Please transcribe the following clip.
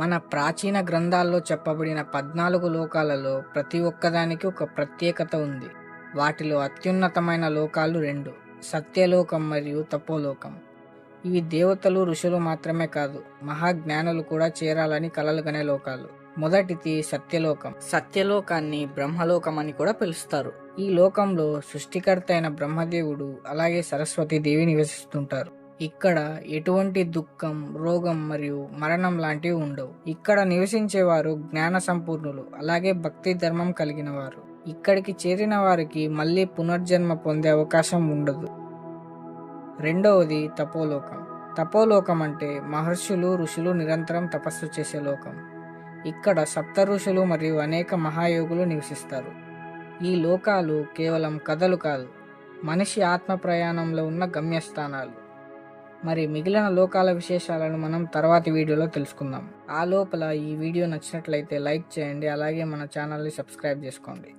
మన ప్రాచీన గ్రంథాల్లో చెప్పబడిన పద్నాలుగు లోకాలలో ప్రతి ఒక్కదానికి ఒక ప్రత్యేకత ఉంది. వాటిలో అత్యున్నతమైన లోకాలు రెండు సత్యలోకం మరియు తపోలోకం. ఇవి దేవతలు ఋషులు మాత్రమే కాదు మహాజ్ఞానులు కూడా చేరాలని కలలుగనే లోకాలు. మొదటిది సత్యలోకం. సత్యలోకాన్ని బ్రహ్మలోకం అని కూడా పిలుస్తారు. ఈ లోకంలో సృష్టికర్త అయిన బ్రహ్మదేవుడు అలాగే సరస్వతి దేవి నివసిస్తుంటారు. ఇక్కడ ఎటువంటి దుఃఖం రోగం మరియు మరణం లాంటివి ఉండవు. ఇక్కడ నివసించేవారు జ్ఞాన సంపూర్ణులు అలాగే భక్తి ధర్మం కలిగిన వారు ఇక్కడికి చేరిన వారికి మళ్ళీ పునర్జన్మ పొందే అవకాశం ఉండదు. రెండవది తపోలోకం. తపోలోకం అంటే మహర్షులు ఋషులు నిరంతరం తపస్సు చేసే లోకం. ఇక్కడ సప్త ఋషులు మరియు అనేక మహాయోగులు నివసిస్తారు. ఈ లోకాలు కేవలం కథలు కాదు మనిషి ఆత్మ ప్రయాణంలో ఉన్న గమ్యస్థానాలు. మరి మిగిలిన లోకాల విశేషాలను మనం తర్వాతి వీడియోలో తెలుసుకుందాం. ఆ లోపల ఈ వీడియో నచ్చినట్లయితే లైక్ చేయండి అలాగే మన ఛానల్ని సబ్స్క్రైబ్ చేసుకోండి.